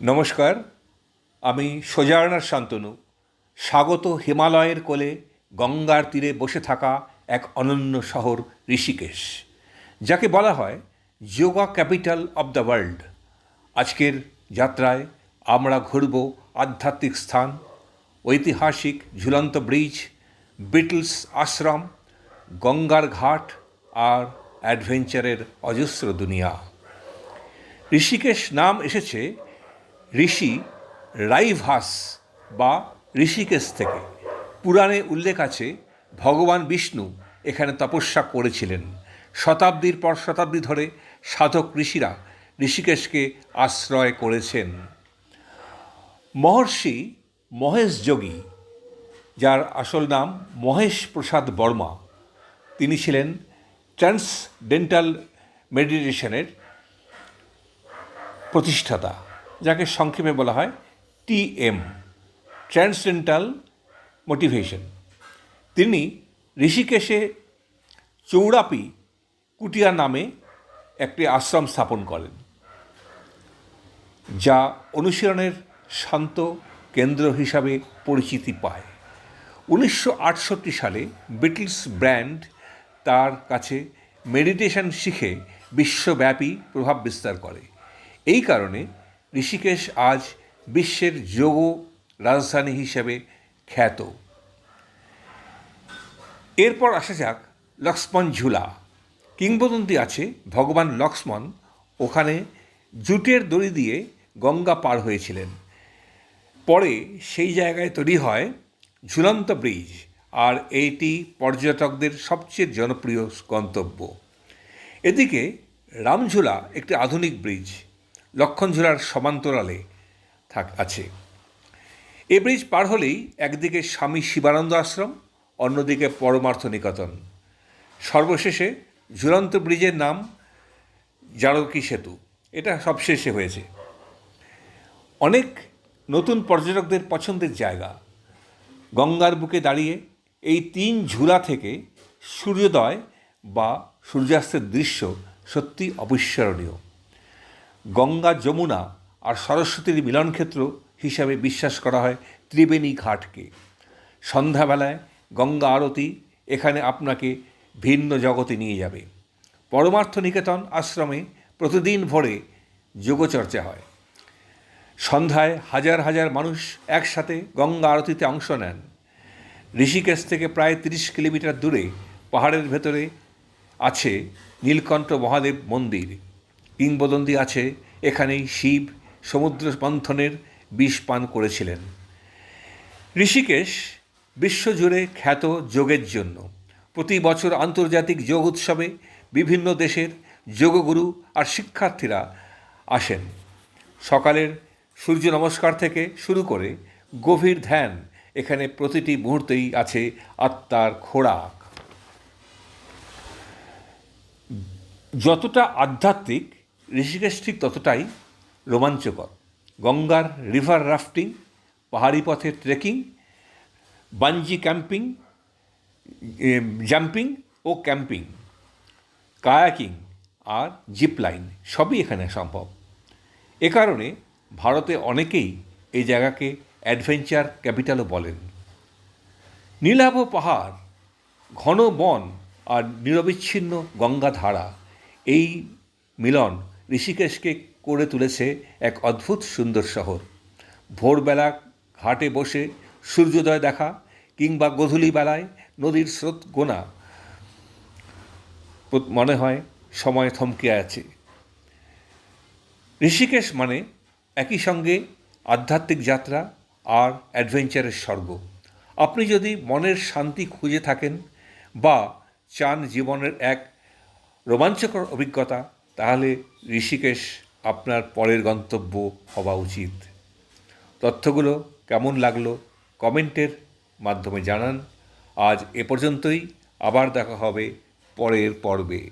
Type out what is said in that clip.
নমস্কার, আমি সোজারনার শান্তনু। স্বাগত হিমালয়ের কোলে গঙ্গার তীরে বসে থাকা এক অনন্য শহর ঋষিকেশ, যাকে বলা হয় yoga capital of the world. আজকের যাত্রায় আমরা ঘুরব আধ্যাত্মিক স্থান, ঐতিহাসিক ঝুলন্ত ব্রিজ, বিটলস আশ্রম, গঙ্গার ঘাট আর অ্যাডভেঞ্চারের অজস্র দুনিয়া। ঋষিকেশ নাম এসেছে ঋষি রাইভাস বা ঋষিকেশ থেকে। পুরাণে উল্লেখ আছে, ভগবান বিষ্ণু এখানে তপস্যা করেছিলেন। শতাব্দীর পর শতাব্দী ধরে সাধক ঋষিরা ঋষিকেশকে আশ্রয় করেছেন। মহর্ষি মহেশ যোগী, যার আসল নাম মহেশ প্রসাদ বর্মা, তিনি ছিলেন ট্রান্সডেন্টাল মেডিটেশনের প্রতিষ্ঠাতা। যাকে সংক্ষেপে বলা হয় টিএম ট্রান্সডেন্টাল মোটিভেশন। তিনি ঋষিকেশে চৌড়াপি কুটিয়া নামে একটি আশ্রম স্থাপন করেন, যা অনুশীলনের শান্ত কেন্দ্র হিসাবে পরিচিতি পায়। উনিশশো আটষট্টি সালে বিটলস ব্র্যান্ড তার কাছে মেডিটেশন শিখে বিশ্বব্যাপী প্রভাব বিস্তার করে। এই কারণে ঋষিকেশ আজ বিশ্বের যোগ রাজধানী হিসেবে খ্যাত। এরপর আসা যাক লক্ষ্মণ ঝুলা। কিংবদন্তি আছে ভগবান লক্ষ্মণ। ওখানে জুটের দড়ি দিয়ে গঙ্গা পার হয়েছিলেন। পরে সেই জায়গায় তৈরি হয় ঝুলন্ত ব্রিজ। আর এইটি পর্যটকদের সবচেয়ে জনপ্রিয় গন্তব্য। এদিকে রামঝুলা একটি আধুনিক ব্রিজ। লক্ষণঝুলার সমান্তরালে থাক, আছে। এ ব্রিজ পার হলেই একদিকে স্বামী শিবানন্দ আশ্রম, অন্যদিকে পরমার্থ নিকেতন। সর্বশেষে ঝুলন্ত ব্রিজের নাম জারকি সেতু। এটা সবশেষে হয়েছে। অনেক নতুন পর্যটকদের পছন্দের জায়গা। গঙ্গার বুকে দাঁড়িয়ে এই তিন ঝুলা থেকে সূর্যোদয় বা সূর্যাস্তের দৃশ্য সত্যি অবিস্মরণীয়। গঙ্গা যমুনা আর সরস্বতীর মিলনক্ষেত্র হিসাবে বিশ্বাস করা হয় ত্রিবেণী ঘাটকে। সন্ধ্যাবেলায় গঙ্গা আরতি এখানে আপনাকে ভিন্ন জগতে নিয়ে যাবে। পরমার্থ নিকেতন আশ্রমে প্রতিদিন ভোরে যোগচর্চা হয়। সন্ধ্যায় হাজার হাজার মানুষ একসাথে গঙ্গা আরতিতে অংশ নেন। ঋষিকেশ থেকে প্রায় তিরিশ কিলোমিটার দূরে পাহাড়ের ভেতরে আছে নীলকণ্ঠ মহাদেব মন্দির। কিংবদন্তি আছে এখানেই শিব সমুদ্র মন্থনের বিষ পান করেছিলেন। ঋষিকেশ বিশ্বজুড়ে খ্যাত যোগের জন্য। প্রতি বছর আন্তর্জাতিক যোগ উৎসবে বিভিন্ন দেশের যোগগুরু আর শিক্ষার্থীরা আসেন। সকালের সূর্য নমস্কার থেকে শুরু করে গভীর ধ্যান এখানে প্রতিটি মুহূর্তেই আছে আত্মার খোরাক। যতটা আধ্যাত্মিক ঋষিকেশ ঠিক ততটাই রোমাঞ্চকর। গঙ্গার রিভার রাফটিং পাহাড়ি পথে ট্রেকিং বাঞ্জি ক্যাম্পিং জাম্পিং ও ক্যাম্পিং কায়াকিং আর জিপ লাইন সবই এখানে সম্ভব। এ কারণে ভারতে অনেকেই এই জায়গাকে অ্যাডভেঞ্চার ক্যাপিটালও বলেন। নীলাভ পাহাড়, ঘন বন আর নিরবিচ্ছিন্ন গঙ্গা ধারা এই মিলন ঋষিকেশকে করে তুলেছে এক অদ্ভুত সুন্দর শহর। ভোরবেলা ঘাটে বসে সূর্যোদয় দেখা কিংবা গধূলি বেলায় নদীর স্রোত গোনা। মনে হয় সময় থমকে আছে। ঋষিকেশ মানে একই সঙ্গে আধ্যাত্মিক যাত্রা আর অ্যাডভেঞ্চারের স্বর্গ। আপনি যদি মনের শান্তি খুঁজে থাকেন বা চান জীবনের এক রোমাঞ্চকর অভিজ্ঞতা তাহলে ঋষিকেশ আপনার পরের গন্তব্য হওয়া উচিত। তথ্যগুলো কেমন লাগল কমেন্টের মাধ্যমে জানান। আজ এ পর্যন্তই, আবার দেখা হবে পরের পর্বে।